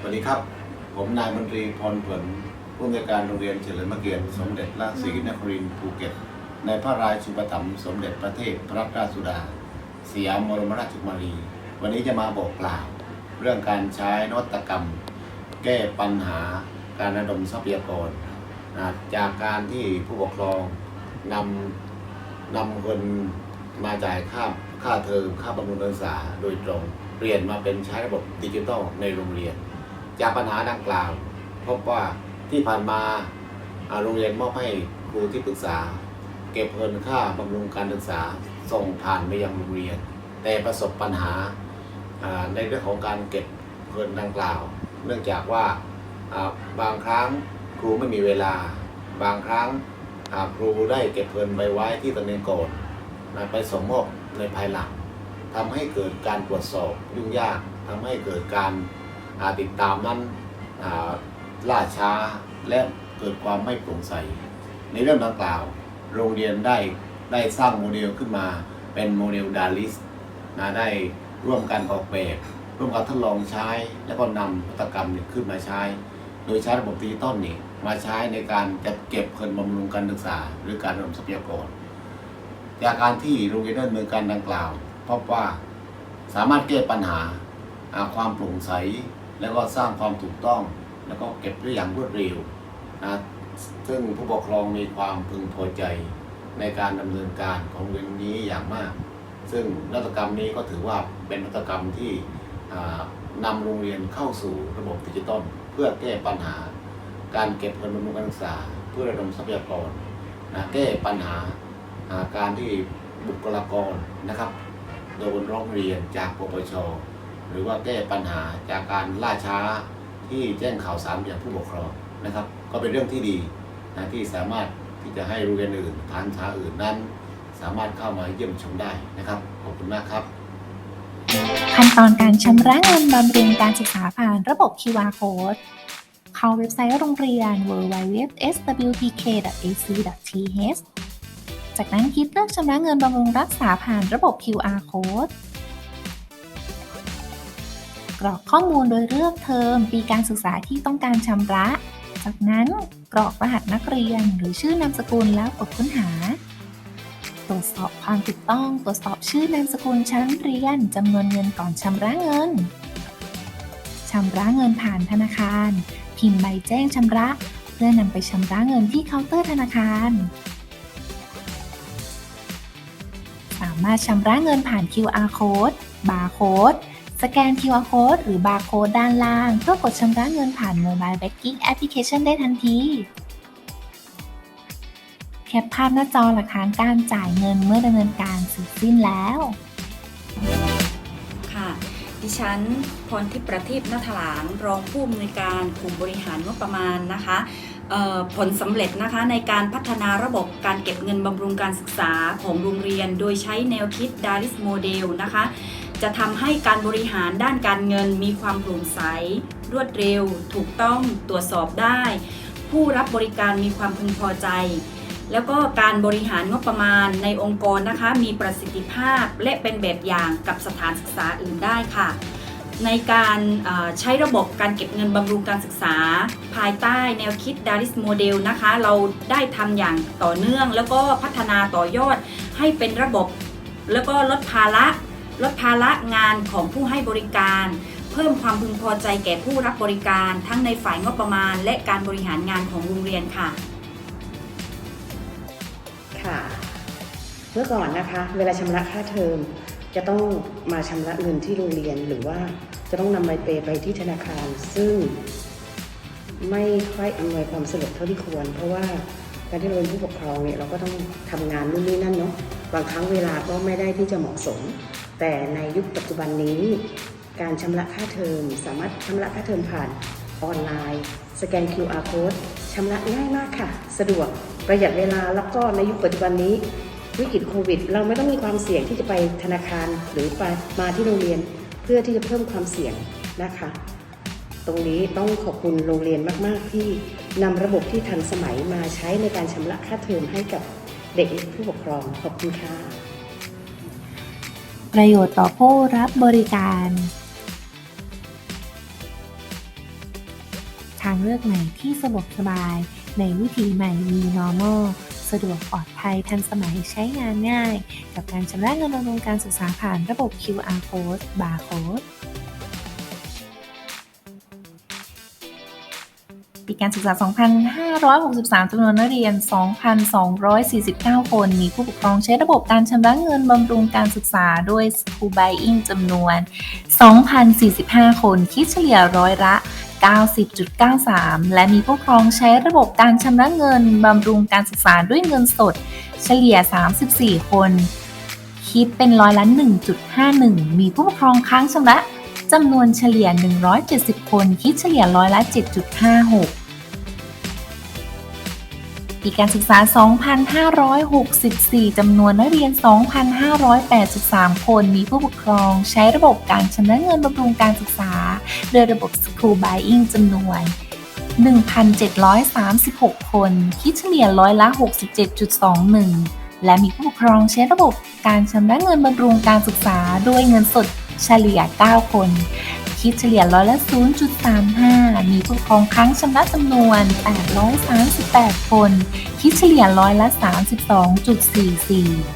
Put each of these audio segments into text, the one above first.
สวัสดีครับ ผมนายมนตรีพรผลผู้อำนวยการโรงเรียนเฉลิมพระเกียรติสมเด็จระศรีนครินทร์ภูเก็ต ในพระราชูปถัมภ์สมเด็จพระเทพพระราชสุดา สยามบรมราชกุมารี วันนี้จะมาบอกกล่าว เรื่องการใช้นวัตกรรม แก้ปัญหาการระดมทรัพยากรนะจากการที่ผู้ปกครองนำนำเงินมาจ่ายค่า ค่าเทอมค่าบำรุงการศึกษาโดยตรง เปลี่ยนมาเป็นใช้ระบบดิจิทัลในโรงเรียน จากปัญหาดังกล่าวพบว่าที่ผ่านมาโรงเรียนมอบให้ครูที่ปรึกษา เก็บเงินค่าบำรุงการศึกษาส่งผ่านไปยังโรงเรียน แต่ประสบปัญหาในเรื่องของการเก็บเงินดังกล่าว เนื่องจากว่าบางครั้งครูไม่มีเวลา บางครั้งครูได้เก็บเงินไปไว้ที่ตำแหน่งก่อนไปสมมอบ ในภายหลังทำให้เกิดการตรวจสอบยุ่งยากทำให้เกิดการาติดตามนั้นล่าช้าและเกิดความไม่โปร่งใส ในเรื่องดังกล่าว โรงเรียนได้ได้สร้างโมเดลขึ้นมาเป็นโมเดลดาริสนะได้ร่วมกันออกแบบร่วมกันทดลองใช้ แล้วก็นำวัตกรรมนี่ขึ้นมาใช้ โดยใช้ระบบดิจิตอลนี่มาใช้ในการจัดเก็บเงินบำรุงการศึกษา หรือการระดมทรัพยากร จากการที่โรงเรียนดำเนินการดังกล่าวพบว่าสามารถแก้ปัญหาความโปร่งใส แล้วก็สร้างความถูกต้อง แล้วก็เก็บได้อย่างรวดเร็วนะซึ่งผู้ปกครองมีความพึงพอใจในการดำเนินการของโรงเรียนนี้อย่างมาก ซึ่งนวัตกรรมนี้ก็ถือว่าเป็นนวัตกรรมที่อ่านำโรงเรียนเข้าสู่ระบบดิจิตอลเพื่อแก้ปัญหา การเก็บเงินบำรุงการศึกษาเพื่อระดมทรัพยากรนะแก้ปัญหา การที่บุคลากรนะครับ โดนร้องเรียนจากปปชหรือว่าแก้ปัญหาจากการล่าช้าที่แจ้งข่าวสารอย่างผู้ปกครองนะครับ ก็เป็นเรื่องที่ดีนะที่สามารถที่จะให้โรงเรียนอื่นฐานช้าอื่นนั้น สามารถเข้ามาเยี่ยมชมได้นะครับ ขอบคุณมากครับ ขั้นตอนการชำระเงินบำรุงการศึกษาผ่านระบบ QR code เข้าเว็บไซต์โรงเรียน www.swtk.ac.th จากนั้นคลิกเลือกชำระเงินบำรุงรักษาผ่านระบบ QR code กรอกข้อมูลโดยเลือกเทอม ปีการศึกษาที่ต้องการชำระ จากนั้นกรอกรหัสนักเรียนหรือชื่อนามสกุลแล้วกดค้นหา ตรวจสอบความถูกต้อง ตรวจสอบชื่อนามสกุลชั้นเรียนจำนวนเงินก่อนชำระเงินชำระเงินผ่านธนาคาร พิมพ์ใบแจ้งชำระ เพื่อนำไปชำระเงินที่เคาน์เตอร์ธนาคาร สามารถชำระเงินผ่าน QR code barcode สแกน QR code หรือ barcode ด้านล่าง เพื่อกดชำระเงินผ่าน mobile banking application ได้ทันที แคปภาพหน้าจอหลักฐานการจ่ายเงินเมื่อดำเนินการเสร็จสิ้นแล้ว ค่ะ ดิฉันพรทิพย์ประทีปนาถลาง รองผู้อำนวยการกลุ่มบริหารงบประมาณนะคะ ผลสำเร็จนะคะในการพัฒนาระบบการเก็บเงินบำรุงการศึกษาของโรงเรียน โดยใช้แนวคิด DARIS Model นะคะจะทำให้การบริหารด้านการเงินมีความโปร่งใส รวดเร็ว ถูกต้องตรวจสอบได้ ผู้รับบริการมีความพึงพอใจ แล้วก็การบริหารงบประมาณในองค์กรนะคะ มีประสิทธิภาพและเป็นแบบอย่างกับสถานศึกษาอื่นได้ค่ะ ในการใช้ระบบการเก็บเงินบำรุงการศึกษา ภายใต้แนวคิด DARIS Model นะคะ เราได้ทำอย่างต่อเนื่อง แล้วก็พัฒนาต่อยอดให้เป็นระบบ แล้วก็ลดภาระลดภาระงานของผู้ให้บริการ เพิ่มความพึงพอใจแก่ผู้รับบริการ ทั้งในฝ่ายงบประมาณ และการบริหารงานของโรงเรียนค่ะค่ะ เมื่อก่อนนะคะ เวลาชำระค่าเทอม จะต้องมาชำระเงินที่โรงเรียนหรือว่าจะต้องนำใบเปไปที่ธนาคาร ซึ่งไม่ค่อยอำนวยความสะดวกเท่าที่ควร เพราะว่าการที่เราเป็นผู้ปกครองเนี่ยเราก็ต้องทำงานนู่นนี่นั่นเนาะบางครั้งเวลาก็ไม่ได้ที่จะเหมาะสม แต่ในยุคปัจจุบันนี้ การชำระค่าเทอม สามารถชำระค่าเทอมผ่านออนไลน์ สแกน QR code ชำระง่ายมากค่ะ สะดวกประหยัดเวลาแล้วก็ในยุคปัจจุบันนี้ วิกฤตโควิด เราไม่ต้องมีความเสี่ยงที่จะไปธนาคารหรือไปมาที่โรงเรียน เพื่อที่จะเพิ่มความเสี่ยงนะคะ ตรงนี้ต้องขอบคุณโรงเรียนมาก ๆ ที่นำระบบที่ทันสมัยมาใช้ในการชำระค่าเทอมให้กับเด็กผู้ปกครองขอบคุณค่ะประโยชน์ต่อผู้รับบริการทางเลือกใหม่ที่สะดวกสบายในวิถีใหม่มี normal สะดวกปลอดภัยทันสมัยใช้งานง่าย กับการชำระเงินบำรุงการศึกษาผ่านระบบ QR code barcode ปีการศึกษา 2563 จำนวนนักเรียน 2,249 คน มีผู้ปกครองใช้ระบบการชำระเงินบำรุงการศึกษาด้วย School Buying จำนวน 2,045 คน คิดเฉลี่ยร้อยละ 90.93 และมีผู้ปกครองใช้ระบบการชำระเงินบำรุงการศึกษาด้วยเงินสด เฉลี่ย 34 คน คิดเป็นร้อยละ 1.51 มีผู้ปกครองค้างชำระจำนวนเฉลี่ย 170 คน คิดเฉลี่ยร้อยละ 7.56 ปีการศึกษา 2564 จำนวนนักเรียน 2,583 คน มีผู้ปกครอง ใช้ระบบการชำระเงินบำรุงการศึกษา โดยระบบ School Buying จำนวน 1,736 คน คิดเฉลี่ยร้อยละ 67.21 และมีผู้ปกครองใช้ระบบการชำระเงินบำรุงการศึกษา ด้วยเงินสดเฉลี่ย 9 คน คิดเฉลี่ยร้อยละ 0.35 มีผู้ปกครองค้างชำระจำนวน 838 คน คิดเฉลี่ยร้อยละ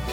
32.44